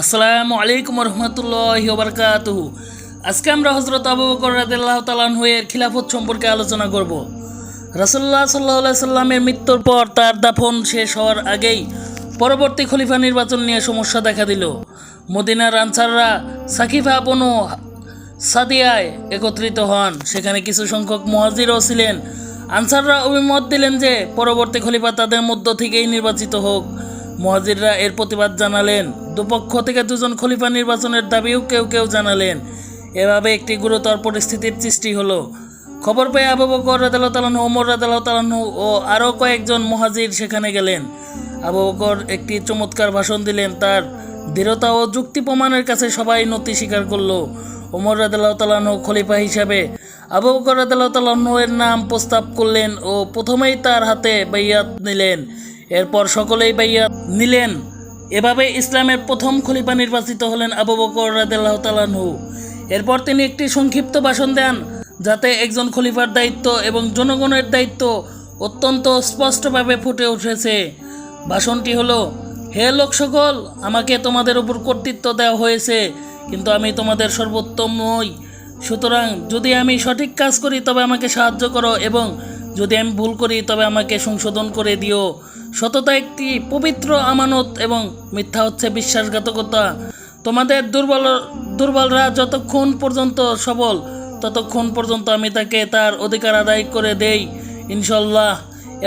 আসসালামু আলাইকুম রহমতুল্লাহ বারকাতুহ আজকে আমরা হজরত আবু বকর রাদিল্লাহ তালানহুয়ের খিলাফত সম্পর্কে আলোচনা করব। রাসুল্লাহ সাল্লাহ সাল্লামের মৃত্যুর পর তার দাফন শেষ হওয়ার আগেই পরবর্তী খলিফা নির্বাচন নিয়ে সমস্যা দেখা দিল। মদিনার আনসাররা সাকিফা বনু সাদিয়ায় একত্রিত হন। সেখানে কিছু সংখ্যক মহাজিরও ছিলেন। আনসাররা অভিমত দিলেন যে পরবর্তী খলিফা তাদের মধ্য থেকেই নির্বাচিত হোক। মহাজিররা এর প্রতিবাদ জানালেন। দুপক্ষ থেকে দুজন খলিফা নির্বাচনের দাবিও কেউ কেউ জানালেন। এভাবে একটি গুরুতর পরিস্থিতির সৃষ্টি হলো। খবর পেয়ে আবু বকর রাদাল্লাহ তালাহু ওমর রাদাল্লাহ তালাহু ও আরও কয়েকজন মহাজির সেখানে গেলেন। আবু বকর একটি চমৎকার ভাষণ দিলেন, তার দৃঢ়তা ও যুক্তি প্রমাণের কাছে সবাই নতি স্বীকার করল। ওমর রাদাল্লাহ তালাহু খলিফা হিসাবে আবু বকর রাদাল্লাহ তালাহু এর নাম প্রস্তাব করলেন ও প্রথমেই তার হাতে বাইয়াত নিলেন। এরপর সকলেই বাইয়াত নিলেন। এভাবে ইসলামের প্রথম খলিফা নির্বাচিত হলেন আবু বকর রাদিল্লাহ তালাহু এরপর তিনি একটি সংক্ষিপ্ত ভাষণ দেন, যাতে একজন খলিফার দায়িত্ব এবং জনগণের দায়িত্ব অত্যন্ত স্পষ্টভাবে ফুটে উঠেছে। ভাষণটি হলো, হে লোক সকল আমাকে তোমাদের উপর কর্তৃত্ব দেওয়া হয়েছে, কিন্তু আমি তোমাদের সর্বোত্তম নই। সুতরাং যদি আমি সঠিক কাজ করি, তবে আমাকে সাহায্য করো এবং যদি আমি ভুল করি, তবে আমাকে সংশোধন করে দিও। সততা একটি পবিত্র আমানত এবং মিথ্যা হচ্ছে বিশ্বাসঘাতকতা। তোমাদের দুর্বল, দুর্বলরা যতক্ষণ পর্যন্ত সবল, ততক্ষণ পর্যন্ত আমি তাকে তার অধিকার আদায় করে দেই ইনশাল্লাহ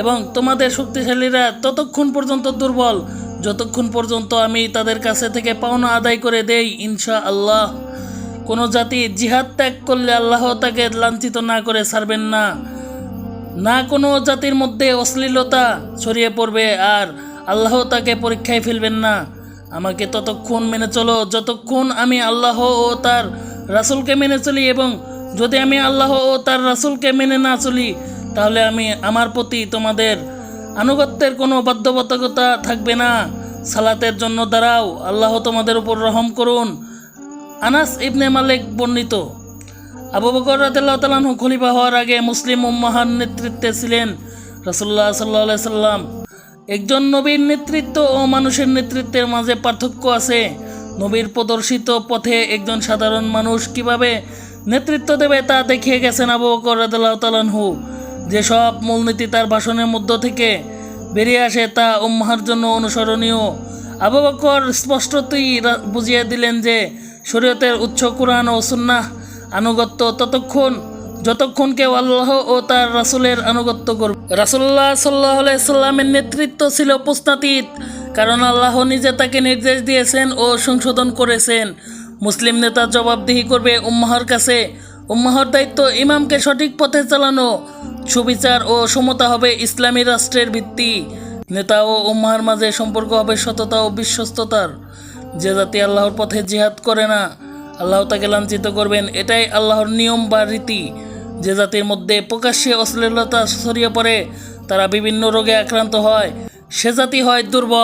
এবং তোমাদের শক্তিশালীরা ততক্ষণ পর্যন্ত দুর্বল, যতক্ষণ পর্যন্ত আমি তাদের কাছে থেকে পাওনা আদায় করে দেই ইনশা আল্লাহ কোনো জাতি জিহাদ ত্যাগ করলে আল্লাহ তাকে লাঞ্ছিত না করে ছাড়বেন না। না কোনো জাতির মধ্যে অশ্লীলতা ছড়িয়ে পড়বে আর আল্লাহ তাকে পরীক্ষায় ফেলবেন না। আমাকে ততক্ষণ মেনে চলো, যতক্ষণ আমি আল্লাহ ও তার রাসুলকে মেনে চলি এবং যদি আমি আল্লাহ ও তার রাসুলকে মেনে না চলি, তাহলে আমি আমার প্রতি তোমাদের আনুগত্যের কোনো বাধ্যবাধকতা থাকবে না। সালাতের জন্য দাঁড়াও, আল্লাহ তোমাদের উপর রহম করুন। আনাস ইবনে মালিক বর্ণিত আবু বকর রাদিল্লাহ তালাহু খলিফা হওয়ার আগে মুসলিম উম্মাহার নেতৃত্বে ছিলেন রাসুল্লাহ সাল্লাহ সাল্লাম। একজন নবীর নেতৃত্ব ও মানুষের নেতৃত্বের মাঝে পার্থক্য আছে। নবীর প্রদর্শিত পথে একজন সাধারণ মানুষ কীভাবে নেতৃত্ব দেবে তা দেখিয়ে গেছেন আবু বকর রাদিল্লাহ তালাহু যেসব মূলনীতি তার ভাষণের মধ্য থেকে বেরিয়ে আসে তা উম্মাহার জন্য অনুসরণীয়। আবু বকর স্পষ্টতই বুঝিয়ে দিলেন যে শরীয়তের উচ্চ কোরআন ও সুন্নাহ আনুগত্য ততক্ষণ, যতক্ষণ কেউ আল্লাহ ও তার রাসুলের আনুগত্য করবে। রাসুল্লাহ সাল্লাহ সাল্লামের নেতৃত্ব ছিল প্রস্তাতীত কারণ আল্লাহ নিজে তাকে নির্দেশ দিয়েছেন ও সংশোধন করেছেন। মুসলিম নেতা জবাবদিহি করবে উম্মাহর কাছে। উম্মাহর দায়িত্ব ইমামকে সঠিক পথে চালানো। সুবিচার ও সমতা হবে ইসলামী রাষ্ট্রের ভিত্তি। নেতা ও উম্মাহর মাঝে সম্পর্ক হবে সততা ও বিশ্বস্ততার। যে জাতি আল্লাহর পথে জিহাদ করে না আল্লাহ তাকে লাঞ্ছিত করবেন। এটাই আল্লাহর নিয়ম বা রীতি। যে জাতির মধ্যে প্রকাশ্যে অশ্লীলতা ছড়িয়ে পড়ে, তারা বিভিন্ন রোগে আক্রান্ত হয়। সে জাতি হয় দুর্বল।